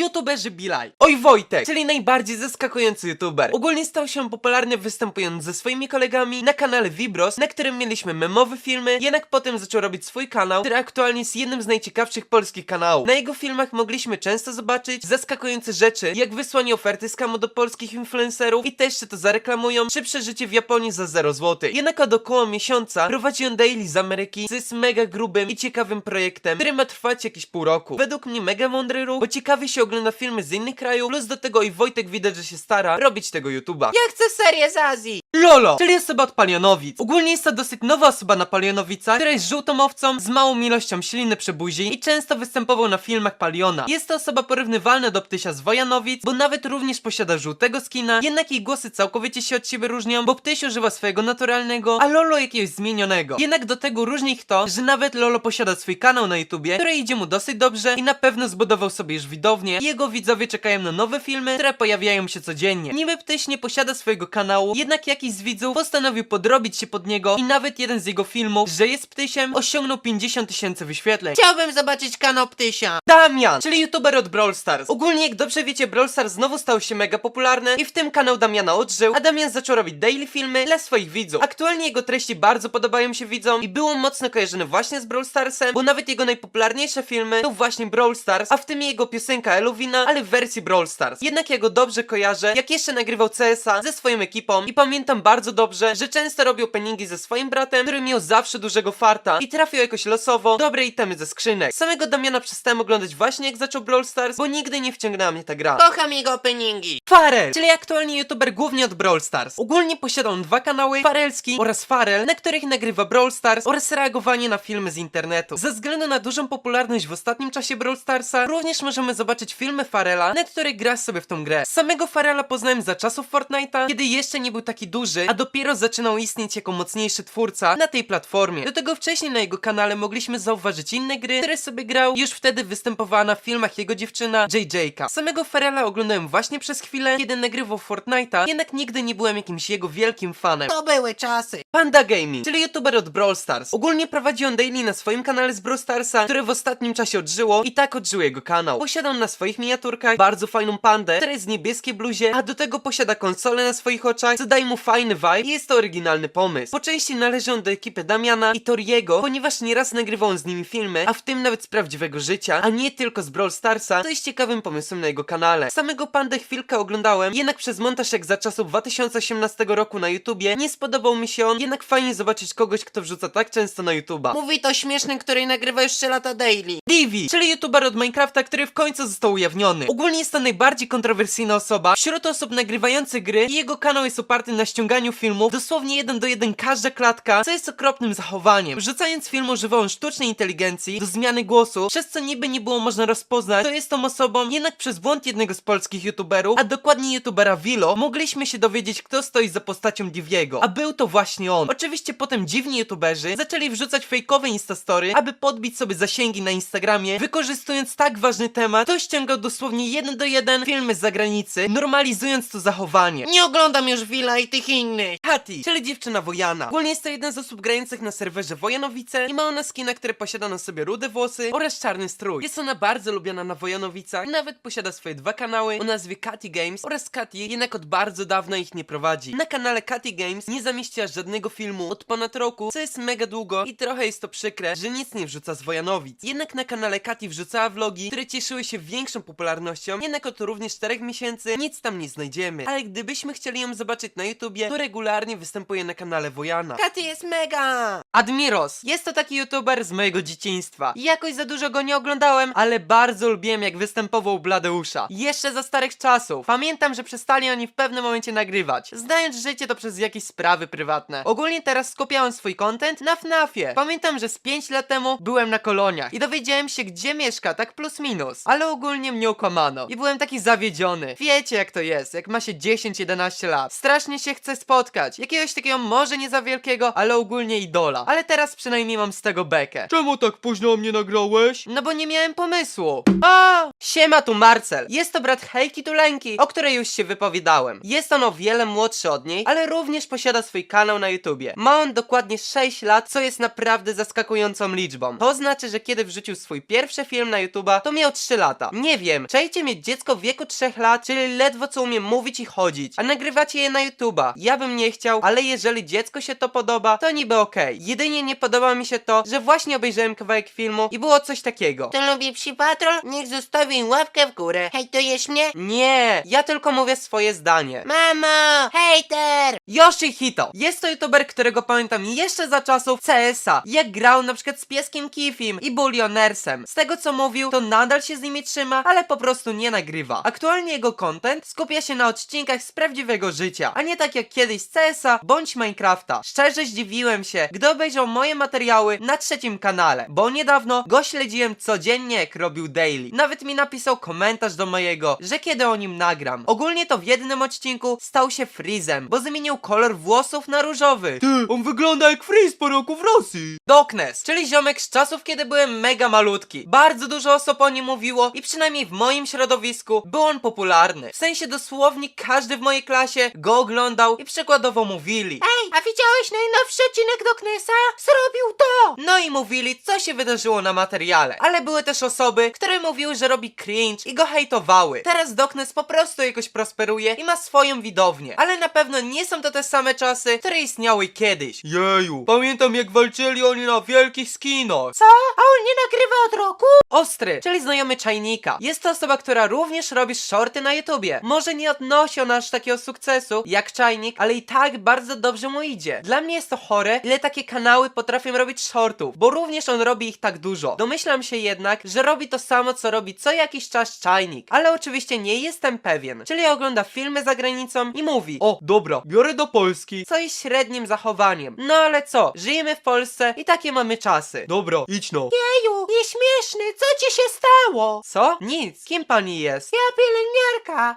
YouTuberzy Bilaj. Oj Wojtek, czyli najbardziej zaskakujący YouTuber. Ogólnie stał się popularny występując ze swoimi kolegami na kanale Vibros, na którym mieliśmy memowe filmy, jednak potem zaczął robić swój kanał, który aktualnie jest jednym z najciekawszych polskich kanałów. Na jego filmach mogliśmy często zobaczyć zaskakujące rzeczy, jak wysłanie oferty z kamu do polskich influencerów i też się to zareklamują, czy przeżycie w Japonii za 0 zł. Jednak od około miesiąca prowadzi on daily z Ameryki, co jest mega grubym i ciekawym projektem, który ma trwać jakieś pół roku. Według mnie mega mądry ruch, bo ciekawie się ogląda filmy z innych krajów, plus do tego i Wojtek widać, że się stara robić tego YouTube'a. Ja chcę serię z Azji! Lolo, czyli osoba od Palionowic. Ogólnie jest to dosyć nowa osoba na Palionowicach, która jest żółtą owcą z małą ilością śliny przy buzi i często występował na filmach Paliona. Jest to osoba porównywalna do Ptysia z Wojanowic, bo nawet również posiada żółtego skina, jednak jej głosy całkowicie się od siebie różnią, bo Ptyś używa swojego naturalnego, a Lolo jakiegoś zmienionego. Jednak do tego różni ich to, że nawet Lolo posiada swój kanał na YouTubie, który idzie mu dosyć dobrze i na pewno zbudował sobie już widownię jego widzowie czekają na nowe filmy, które pojawiają się codziennie. Niby Ptyś nie posiada swojego kanału, jednak jakiś z widzów postanowił podrobić się pod niego i nawet jeden z jego filmów, że jest Ptysiem, osiągnął 50 tysięcy wyświetleń. Chciałbym zobaczyć kanał Ptysia. Damian, czyli youtuber od Brawl Stars. Ogólnie, jak dobrze wiecie, Brawl Stars znowu stał się mega popularny i w tym kanał Damiana odżył, a Damian zaczął robić daily filmy dla swoich widzów. Aktualnie jego treści bardzo podobają się widzom i było mocno kojarzony właśnie z Brawl Starsem, bo nawet jego najpopularniejsze filmy to właśnie Brawl Stars, a w tym jego piosenka Eluwina, ale w wersji Brawl Stars. Jednak ja go dobrze kojarzę, jak jeszcze nagrywał CSa ze swoją ekipą i pamiętam bardzo dobrze, że często robił openingi ze swoim bratem, który miał zawsze dużego farta i trafił jakoś losowo dobre itemy ze skrzynek. Samego Damiana przestałem oglądać właśnie jak zaczął Brawl Stars, bo nigdy nie wciągnęła mnie ta gra. Kocham jego openingi. Farel, czyli aktualnie youtuber głównie od Brawl Stars. Ogólnie posiada on dwa kanały, Farelski oraz Farel, na których nagrywa Brawl Stars oraz reagowanie na filmy z internetu. Ze względu na dużą popularność w ostatnim czasie Brawl Starsa, również możemy zobaczyć filmy Farela, na których gra sobie w tą grę. Samego Farela poznałem za czasów Fortnite'a, kiedy jeszcze nie był taki duży, a dopiero zaczynał istnieć jako mocniejszy twórca na tej platformie. Do tego wcześniej na jego kanale mogliśmy zauważyć inne gry, które sobie grał, już wtedy występowała na filmach jego dziewczyna JJ-ka. Samego Farela oglądałem właśnie przez chwilę, kiedy nagrywał Fortnite'a, jednak nigdy nie byłem jakimś jego wielkim fanem. To były czasy. Panda Gaming, czyli youtuber od Brawl Stars. Ogólnie prowadzi on daily na swoim kanale z Brawl Starsa, które w ostatnim czasie odżyło i tak odżył jego kanał. Posiada on na swoich miniaturkach bardzo fajną pandę, która jest w niebieskiej bluzie, a do tego posiada konsolę na swoich oczach, co daje mu fajny vibe i jest to oryginalny pomysł. Po części należy on do ekipy Damiana i Toriego, ponieważ nieraz nagrywał on z nimi filmy, a w tym nawet z prawdziwego życia, a nie tylko z Brawl Starsa, co jest ciekawym pomysłem na jego kanale. Samego pandę chwilkę oglądałem, jednak przez montaż jak za czasów 2018 roku na YouTubie nie spodobał mi się on, jednak fajnie zobaczyć kogoś, kto wrzuca tak często na YouTuba. Mówi to śmieszny, który nagrywa już 3 lata daily. Divi, czyli youtuber od Minecrafta, który w końcu został ujawniony. Ogólnie jest to najbardziej kontrowersyjna osoba wśród osób nagrywających gry i jego kanał jest oparty na ściąganiu filmów, dosłownie jeden do jeden każda klatka, co jest okropnym zachowaniem. Wrzucając film używał on sztucznej inteligencji do zmiany głosu, przez co niby nie było można rozpoznać, kto jest tą osobą, jednak przez błąd jednego z polskich youtuberów, a dokładnie youtubera Vilo, mogliśmy się dowiedzieć, kto stoi za postacią Diviego, a był to właśnie on. Oczywiście potem dziwni youtuberzy zaczęli wrzucać fejkowe instastory, aby podbić sobie zasięgi na Instagramie, wykorzystując tak ważny temat, to ściągał dosłownie jeden do jeden filmy z zagranicy, normalizując to zachowanie. Nie oglądam już Willa i tych innych. Hati, czyli dziewczyna Wojana. Ogólnie jest to jeden z osób grających na serwerze Wojanowice i ma ona skina, który posiada na sobie rude włosy oraz czarny strój. Jest ona bardzo lubiana na Wojanowicach i nawet posiada swoje dwa kanały o nazwie Katy Games oraz Katy, jednak od bardzo dawna ich nie prowadzi. Na kanale Katy Games nie zamieściła żadnego filmu od ponad roku, co jest mega długo i trochę jest to przykre, że nic nie wrzuca z Wojanowic. Jednak na kanale Katy wrzucała vlogi, które cieszyły się większą popularnością, jednak od również 4 miesięcy nic tam nie znajdziemy. Ale gdybyśmy chcieli ją zobaczyć na YouTubie, to regularnie występuje na kanale Wojana. Katy jest mega. Admiros. Jest to taki youtuber z mojego dzieciństwa. Jakoś za dużo go nie oglądałem, ale bardzo lubiłem jak występował Bladeusza. Jeszcze za starych czasów. Pamiętam, że przestali oni w pewnym momencie nagrywać. Znając życie to przez jakieś sprawy prywatne. Ogólnie teraz skupiałem swój content na FNAFie. Pamiętam, że z 5 lat temu byłem na koloniach i dowiedziałem się gdzie mieszka, tak plus minus. Ale ogólnie mnie okłamano. I byłem taki zawiedziony. Wiecie jak to jest, jak ma się 10-11 lat. Strasznie się chce spotkać. Jakiegoś takiego może nie za wielkiego, ale ogólnie idola. Ale teraz przynajmniej mam z tego bekę. Czemu tak późno mnie nagrałeś? No bo nie miałem pomysłu. A! Siema, tu Marcel. Jest to brat Hejki Tuleńki, o której już się wypowiadałem. Jest on o wiele młodszy od niej, ale również posiada swój kanał na YouTubie. Ma on dokładnie 6 lat, co jest naprawdę zaskakującą liczbą. To znaczy, że kiedy wrzucił swój pierwszy film na YouTuba, to miał 3 lata. Nie wiem, czajcie mieć dziecko w wieku 3 lat, czyli ledwo co umie mówić i chodzić, a nagrywacie je na YouTuba. Ja bym nie chciał, ale jeżeli dziecko się to podoba, to niby okej. Jedynie nie podoba mi się to, że właśnie obejrzałem kawałek filmu i było coś takiego. Kto lubi psi patrol, niech zostawi łapkę w górę. Hejtujesz mnie? Nie, ja tylko mówię swoje zdanie. Mamo! Hejter! Yoshihito jest to youtuber, którego pamiętam jeszcze za czasów CS-a, jak grał na przykład z pieskiem Kifim i Bullionersem. Z tego co mówił, to nadal się z nimi trzyma, ale po prostu nie nagrywa. Aktualnie jego content skupia się na odcinkach z prawdziwego życia, a nie tak jak kiedyś z CS-a bądź Minecrafta. Szczerze zdziwiłem się, gdy obejrzał moje materiały na trzecim kanale, bo niedawno go śledziłem codziennie jak robił daily. Nawet mi napisał komentarz do mojego, że kiedy o nim nagram. Ogólnie to w jednym odcinku stał się Freezem, bo zmienił kolor włosów na różowy. Ty, on wygląda jak Freeze po roku w Rosji. Doknes, czyli ziomek z czasów, kiedy byłem mega malutki. Bardzo dużo osób o nim mówiło i przynajmniej w moim środowisku był on popularny. W sensie dosłownie każdy w mojej klasie go oglądał i przykładowo mówili. Ej, a widziałeś najnowszy odcinek Doknesa? Zrobił to! No i mówili, co się wydarzyło na materiale. Ale były też osoby, które mówiły, że robi cringe i go hejtowały. Teraz Doknes po prostu jakoś prosperuje i ma swoją widownię. Ale na pewno nie są to te same czasy, które istniały kiedyś. Jeju, pamiętam jak walczyli oni na wielkich skinach. Co? A on nie nagrywa od roku? Ostry, czyli znajomy czajnika. Jest to osoba, która również robi shorty na YouTubie. Może nie odnosi on aż takiego sukcesu jak czajnik, ale i tak bardzo dobrze mu idzie. Dla mnie jest to chore, ile takie kanały potrafią robić shortów, bo również on robi ich tak dużo. Domyślam się jednak, że robi to samo, co robi co jakiś czas czajnik, ale oczywiście nie jestem pewien. Czyli ogląda filmy za granicą i mówi, O, dobra, biorę do Polski. co jest średnim zachowaniem. No ale co, żyjemy w Polsce i takie mamy czasy. Dobra, idź no. Jeju, nieśmieszny, co ci się stało? Co? Nic. Kim pani jest? Ja pielęgniarka.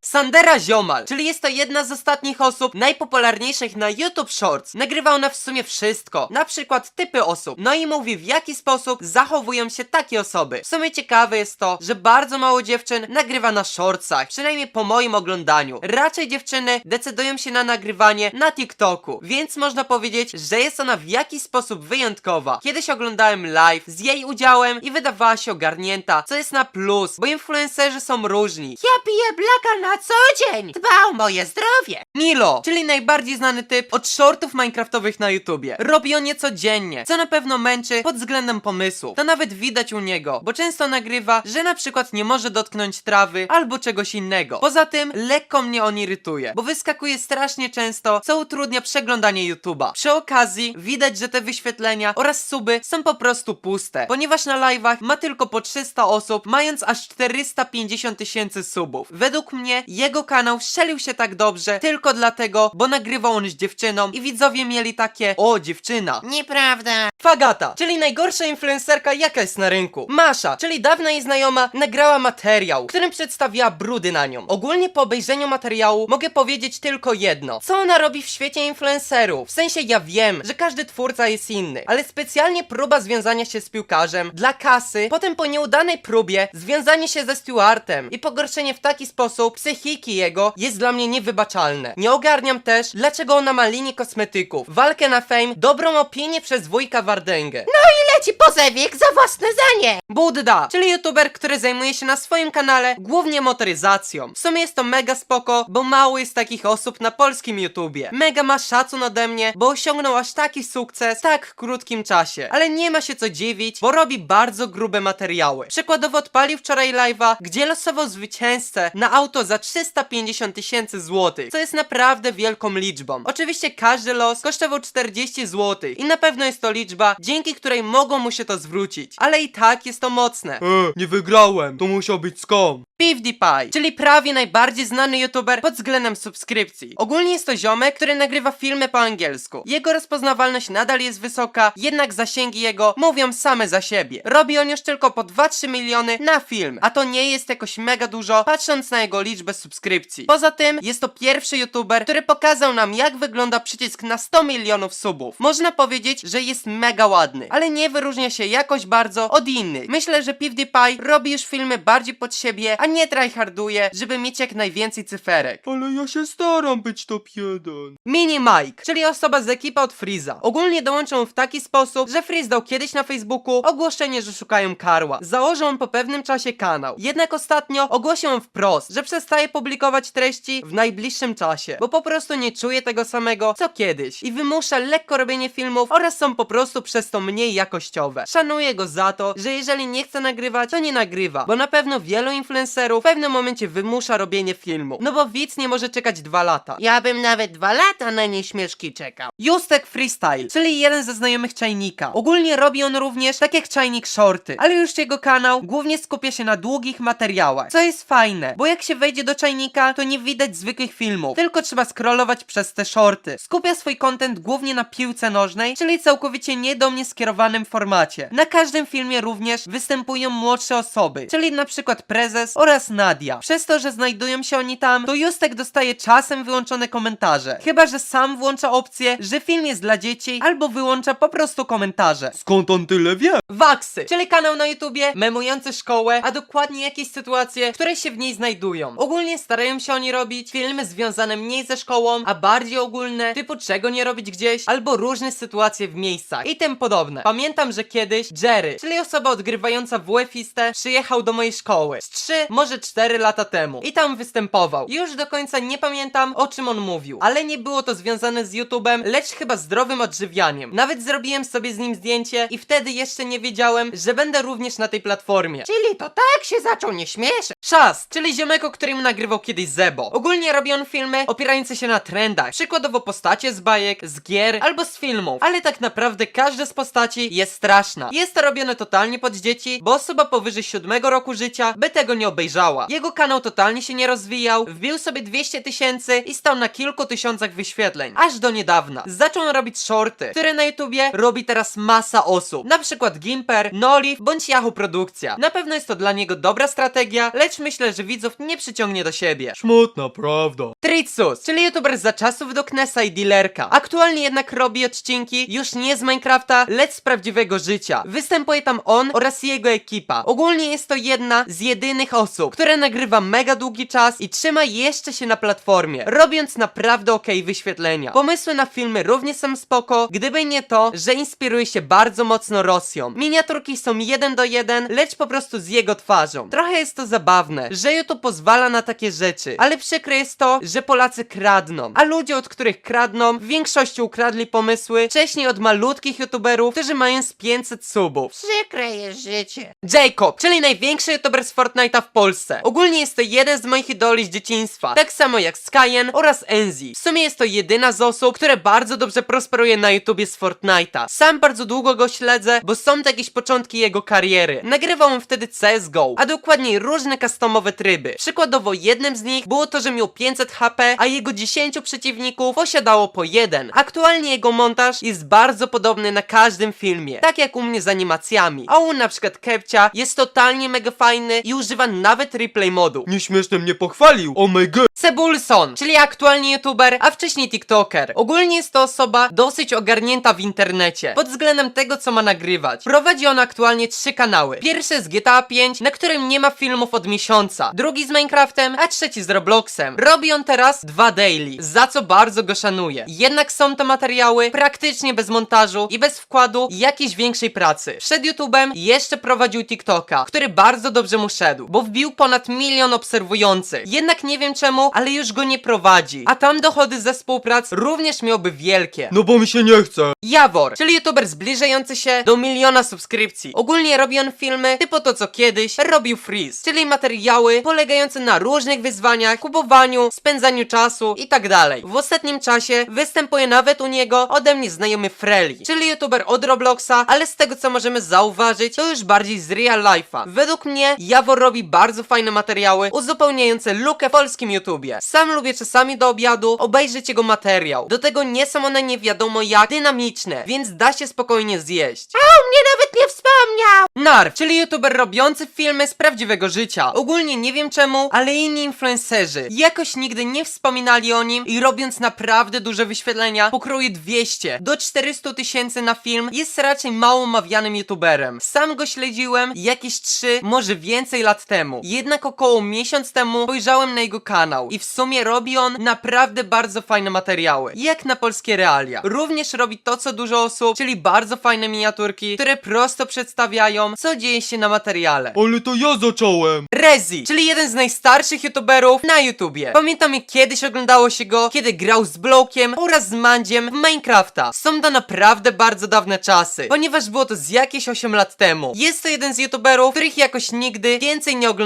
Sandera Ziomal, czyli jest to jedna z ostatnich osób najpopularniejszych na YouTube Shorts. Nagrywa ona w sumie wszystko, na przykład typy osób. No i mówi w jaki sposób zachowują się takie osoby. W sumie ciekawe jest to, że bardzo mało dziewczyn nagrywa na shortsach, przynajmniej po moim oglądaniu. Raczej dziewczyny decydują się na nagrywanie na TikToku, więc można powiedzieć, że jest ona w jakiś sposób wyjątkowa. Kiedyś oglądałem live z jej udziałem i wydawała się ogarnięta, co jest na plus, bo influencerzy są różni. Ja piję blaka na co dzień. Dba o moje zdrowie. Milo, czyli najbardziej znany typ od shortów minecraftowych na YouTubie. Robi on je codziennie, co na pewno męczy pod względem pomysłu. To nawet widać u niego, bo często nagrywa, że na przykład nie może dotknąć trawy albo czegoś innego. Poza tym, lekko mnie on irytuje, bo wyskakuje strasznie często, co utrudnia przeglądanie YouTuba. Przy okazji, widać, że te wyświetlenia oraz suby są po prostu puste, ponieważ na live'ach ma tylko po 300 osób, mając aż 450 tysięcy subów. Według mnie, jego kanał strzelił się tak dobrze tylko dlatego, bo nagrywał on z dziewczyną i widzowie mieli takie o, dziewczyna. Nieprawda. Fagata, czyli najgorsza influencerka jaka jest na rynku. Masza, czyli dawna jej znajoma, nagrała materiał, w którym przedstawiała brudy na nią. Ogólnie po obejrzeniu materiału mogę powiedzieć tylko jedno. Co ona robi w świecie influencerów? W sensie ja wiem, że każdy twórca jest inny, ale specjalnie próba związania się z piłkarzem dla kasy, potem po nieudanej próbie związanie się ze Stewartem i pogorszenie w taki sposób psychiki jego jest dla mnie niewybaczalne. Nie ogarniam też, dlaczego ona ma linię kosmetyków, walkę na fame, dobrą opinię przez wujka Wardęgę. I leci pozewik za własne zanie. Budda, czyli youtuber, który zajmuje się na swoim kanale głównie motoryzacją. W sumie jest to mega spoko, bo mało jest takich osób na polskim YouTubie. Mega ma szacun ode mnie, bo osiągnął aż taki sukces w tak krótkim czasie. Ale nie ma się co dziwić, bo robi bardzo grube materiały. Przykładowo odpalił wczoraj live'a, gdzie losował zwycięzcę na auto za 350 tysięcy złotych, co jest naprawdę wielką liczbą. Oczywiście każdy los kosztował 40 złotych i na pewno jest to liczba, dzięki której mogą mu się to zwrócić. Ale i tak jest to mocne. E, nie wygrałem, to musiał być skam. PewDiePie, czyli prawie najbardziej znany youtuber pod względem subskrypcji. Ogólnie jest to ziomek, który nagrywa filmy po angielsku. Jego rozpoznawalność nadal jest wysoka, jednak zasięgi jego mówią same za siebie. Robi on już tylko po 2-3 miliony na film, a to nie jest jakoś mega dużo, patrząc na jego liczbę subskrypcji. Poza tym, jest to pierwszy youtuber, który pokazał nam jak wygląda przycisk na 100 milionów subów. Można powiedzieć, że jest mega ładny, ale nie wyróżnia się jakoś bardzo od innych. Myślę, że PewDiePie robi już filmy bardziej pod siebie, a nie tryharduje, żeby mieć jak najwięcej cyferek. Ale ja się staram być top jeden. Mini Mike, czyli osoba z ekipy od Freeza. Ogólnie dołączą w taki sposób, że Freeze dał kiedyś na Facebooku ogłoszenie, że szukają Karła. Założył on po pewnym czasie kanał. Jednak ostatnio ogłosił on wprost, że przestaje publikować treści w najbliższym czasie, bo po prostu nie czuje tego samego co kiedyś i wymusza lekko robienie filmów oraz są po prostu przez to mniej jakościowe. Szanuję go za to, że jeżeli nie chce nagrywać, to nie nagrywa, bo na pewno wielu influencerów w pewnym momencie wymusza robienie filmu, no bo widz nie może czekać dwa lata. Ja bym nawet dwa lata na nieśmieszki czekał. Justek Freestyle, czyli jeden ze znajomych Czajnika. Ogólnie robi on również tak jak Czajnik shorty, ale już jego kanał głównie skupia się na długich materiałach, co jest fajne, bo jak się wejdzie do Czajnika, to nie widać zwykłych filmów, tylko trzeba scrollować przez te shorty. Skupia swój content głównie na piłce nożnej, czyli całkowicie nie do mnie skierowanym formacie. Na każdym filmie również występują młodsze osoby, czyli na przykład prezes oraz Nadia. Przez to, że znajdują się oni tam, to Justek dostaje czasem wyłączone komentarze. Chyba, że sam włącza opcję, że film jest dla dzieci, albo wyłącza po prostu komentarze. Skąd on tyle wie? Waksy, czyli kanał na YouTubie memujący szkołę, a dokładnie jakieś sytuacje, które się w niej znajdują. Ogólnie starają się oni robić filmy związane mniej ze szkołą, a bardziej ogólne, typu czego nie robić gdzieś, albo różne sytuacje w miejscach i tym podobne. Pamiętam, że kiedyś Jerry, czyli osoba odgrywająca WF-istę, przyjechał do mojej szkoły z 3, może 4 lata temu i tam występował. Już do końca nie pamiętam o czym on mówił, ale nie było to związane z YouTubem, lecz chyba zdrowym odżywianiem. Nawet zrobiłem sobie z nim zdjęcie i wtedy jeszcze nie wiedziałem, że będę również na tej platformie. Czyli to tak się zaczął nieśmieszek. Szas, czyli ziomek, o którym nagrywał kiedyś Zebo. Ogólnie robi on filmy opierające się na trendach, przykładowo postacie z bajek, z gier albo z filmów, ale tak naprawdę każda z postaci jest straszna. Jest to robione totalnie pod dzieci, bo osoba powyżej 7 roku życia by tego nie obejrzała. Jego kanał totalnie się nie rozwijał, wbił sobie 200 tysięcy i stał na kilku tysiącach wyświetleń, aż do niedawna. Zaczął robić shorty, które na YouTubie robi teraz masa osób, na przykład Gimper, Noliv bądź Yahoo Produkcja. Na pewno jest to dla niego dobra strategia, lecz myślę, że widzów nie przyciągnie do siebie. Smutna prawda. Tritsus, czyli youtuber za czasów Doknesa i Dealerka. Aktualnie jednak robi odcinki już nie z Minecrafta, lecz z prawdziwego życia. Występuje tam on oraz jego ekipa. Ogólnie jest to jedna z jedynych osób, która nagrywa mega długi czas i trzyma jeszcze się na platformie, robiąc naprawdę okej wyświetlenia. Pomysły na filmy również są spoko, gdyby nie to, że inspiruje się bardzo mocno Rosją. Miniaturki są jeden do jeden, lecz po prostu z jego twarzą. Trochę jest to zabawne, że YouTube pozwala na takie rzeczy, ale przykre jest to, że Polacy kradną, a ludzie, od których kradną, w większości ukradli pomysły wcześniej od malutkich youtuberów, którzy mają z 500 subów. Przykre jest życie. Jacob, czyli największy youtuber z Fortnite'a w Polsce. Ogólnie jest to jeden z moich idoli z dzieciństwa, tak samo jak Skyen oraz Enzi. W sumie jest to jedyna z osób, które bardzo dobrze prosperuje na YouTubie z Fortnite'a. Sam bardzo długo go śledzę, bo są to jakieś początki jego kariery. Nagrywał on wtedy CSGO, a dokładniej różne customowe tryby. Przykładowo jednym z nich było to, że miał 500 HP, a jego 10 przeciwników posiadało po jeden. Aktualnie jego montaż jest bardzo podobny na każdym filmie, tak jak u mnie z animacjami. A u na przykład Kepcia jest totalnie mega fajny i używa nawet replay modu. Nieśmieszny mnie pochwalił. Oh my god. Cebulson, czyli aktualnie youtuber, a wcześniej tiktoker. Ogólnie jest to osoba dosyć ogarnięta w internecie, pod względem tego co ma nagrywać. Prowadzi on aktualnie trzy kanały. Pierwszy z GTA 5, na którym nie ma filmów od miesiąca. Drugi z Minecraftem, a trzeci z Robloxem. Robi on teraz dwa daily, za co bardzo go szanuję. Jednak są to materiały praktycznie bez montażu i bez wkładu jakiejś większej pracy. Przed YouTube'em jeszcze prowadził TikToka, który bardzo dobrze mu szedł, bo wbił ponad milion obserwujących. Jednak nie wiem czemu, ale już go nie prowadzi. A tam dochody ze współprac również miałby wielkie. No bo mi się nie chce. Jawor, czyli youtuber zbliżający się do miliona subskrypcji. Ogólnie robi on filmy typu to co kiedyś robił Freeze, czyli materiały polegające na różnych wyzwaniach, kupowaniu, spędzaniu czasu i tak dalej. W ostatnim czasie występuje nawet u niego ode mnie znajomy Freli, czyli youtuber od Robloxa, ale z tego co możemy zauważyć, to już bardziej z real life'a. Według mnie Jawor robi bardzo bardzo fajne materiały uzupełniające lukę w polskim YouTubie. Sam lubię czasami do obiadu obejrzeć jego materiał. Do tego nie są one nie wiadomo jak dynamiczne, więc da się spokojnie zjeść. Mnie nawet nie wspomniał! Narw, czyli youtuber robiący filmy z prawdziwego życia. Ogólnie nie wiem czemu, ale inni influencerzy jakoś nigdy nie wspominali o nim i robiąc naprawdę duże wyświetlenia, pokroju 200 do 400 tysięcy na film, jest raczej mało omawianym youtuberem. Sam go śledziłem jakieś 3, może więcej lat temu. Jednak około miesiąc temu spojrzałem na jego kanał i w sumie robi on naprawdę bardzo fajne materiały, jak na polskie realia. Również robi to co dużo osób, czyli bardzo fajne miniaturki, które prosto przedstawiają, co dzieje się na materiale. Ale to ja zacząłem. Rezi, czyli jeden z najstarszych youtuberów na YouTubie. Pamiętam jak kiedyś oglądało się go, kiedy grał z Blokiem oraz z Mandziem w Minecrafta. Są to naprawdę bardzo dawne czasy, ponieważ było to z jakieś 8 lat temu. Jest to jeden z youtuberów, których jakoś nigdy więcej nie oglądałem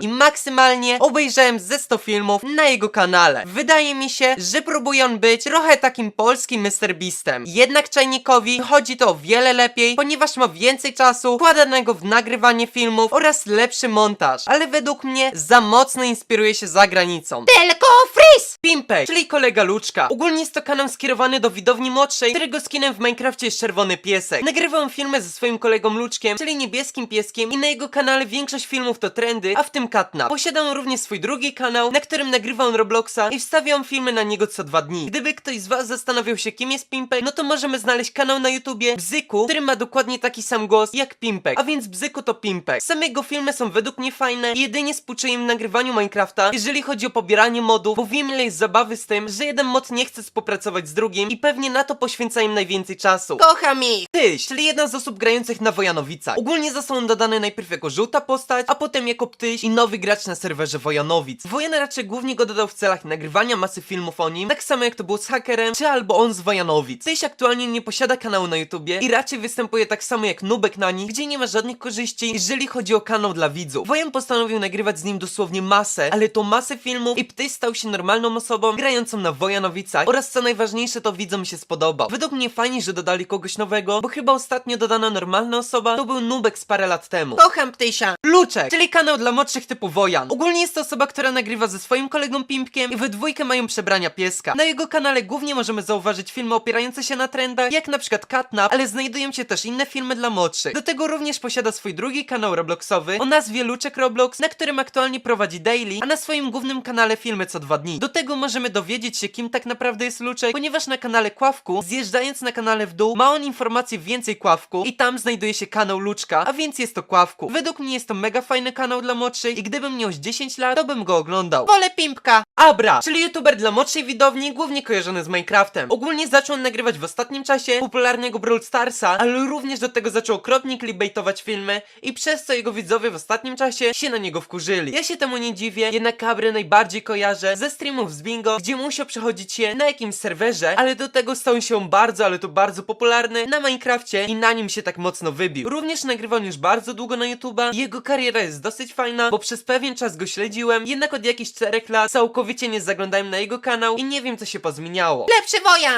i maksymalnie obejrzałem ze 100 filmów na jego kanale. Wydaje mi się, że próbuje on być trochę takim polskim MrBeastem. Jednak Czajnikowi chodzi to o wiele lepiej, ponieważ ma więcej czasu wkładanego w nagrywanie filmów oraz lepszy montaż. Ale według mnie za mocno inspiruje się za granicą. Tylko Freeze! Pimpek, czyli kolega Luczka. Ogólnie jest to kanał skierowany do widowni młodszej, którego skinem w Minecrafcie jest czerwony piesek. Nagrywam filmy ze swoim kolegą Luczkiem, czyli niebieskim pieskiem i na jego kanale większość filmów to trendy, a w tym Katna. Posiadam również swój drugi kanał, na którym nagrywam Robloxa i wstawiam filmy na niego co dwa dni. Gdyby ktoś z was zastanawiał się kim jest Pimpek, no to możemy znaleźć kanał na YouTubie Bzyku, który ma dokładnie taki sam głos jak Pimpek, a więc Bzyku to Pimpek. Same jego filmy są według mnie fajne i jedynie współczuję im nagrywaniu Minecrafta, jeżeli chodzi o pobieranie modów, bo wiem ile jest zabawy z tym, że jeden mod nie chce współpracować z drugim i pewnie na to poświęca im najwięcej czasu. Kocham ich! Tyś, czyli jedna z osób grających na Wojanowicach. Ogólnie został on dodany najpierw jako żółta postać, a potem jako ptyś i nowy gracz na serwerze Wojanowic. Wojan raczej głównie go dodał w celach nagrywania masy filmów o nim, tak samo jak to było z hakerem, czy albo on z Wojanowic. Tyś aktualnie nie posiada kanału na YouTubie i raczej występuje tak samo jak Nubek na nich, gdzie nie ma żadnych korzyści, jeżeli chodzi o kanał dla widzów. Wojan postanowił nagrywać z nim dosłownie masę, ale to masę filmów i ptyś stał się normalną osobą grającą na Wojanowicach oraz co najważniejsze to widzom się spodobał. Według mnie fajnie, że dodali kogoś nowego, bo chyba ostatnio dodana normalna osoba to był Nubek z parę lat temu. Kocham Ptysia! Luczek, czyli kanał dla młodszych typu Wojan. Ogólnie jest to osoba, która nagrywa ze swoim kolegą Pimpkiem i we dwójkę mają przebrania pieska. Na jego kanale głównie możemy zauważyć filmy opierające się na trendach, jak na przykład Catnap, ale znajdują się też inne filmy dla młodszych. Do tego również posiada swój drugi kanał Robloxowy o nazwie Luczek Roblox, na którym aktualnie prowadzi daily, a na swoim głównym kanale filmy co dwa dni. Do tego możemy dowiedzieć się, kim tak naprawdę jest Luczek, ponieważ na kanale Kławku, zjeżdżając na kanale w dół, ma on informacje więcej Kławku i tam znajduje się kanał Luczka, a więc jest to Kławku. Według mnie jest to mega fajny kanał dla młodszych i gdybym miał z 10 lat, to bym go oglądał. Wolę Pimpka! Abra, czyli youtuber dla młodszej widowni, głównie kojarzony z Minecraftem. Ogólnie zaczął on nagrywać w ostatnim czasie popularnego Brawl Starsa, ale również do tego zaczął okropnie clickbaitować filmy i przez co jego widzowie w ostatnim czasie się na niego wkurzyli. Ja się temu nie dziwię, jednak Abrę najbardziej kojarzę ze streamów z Bingo, gdzie musiał przechodzić się na jakimś serwerze, ale do tego stał się bardzo, ale to bardzo popularny na Minecrafcie i na nim się tak mocno wybił. Również nagrywał już bardzo długo na YouTube'a, jego kariera jest dosyć fajna, bo przez pewien czas go śledziłem, jednak od jakichś 4 lat całkowicie nie zaglądałem na jego kanał i nie wiem co się pozmieniało. Lepszy Wojan!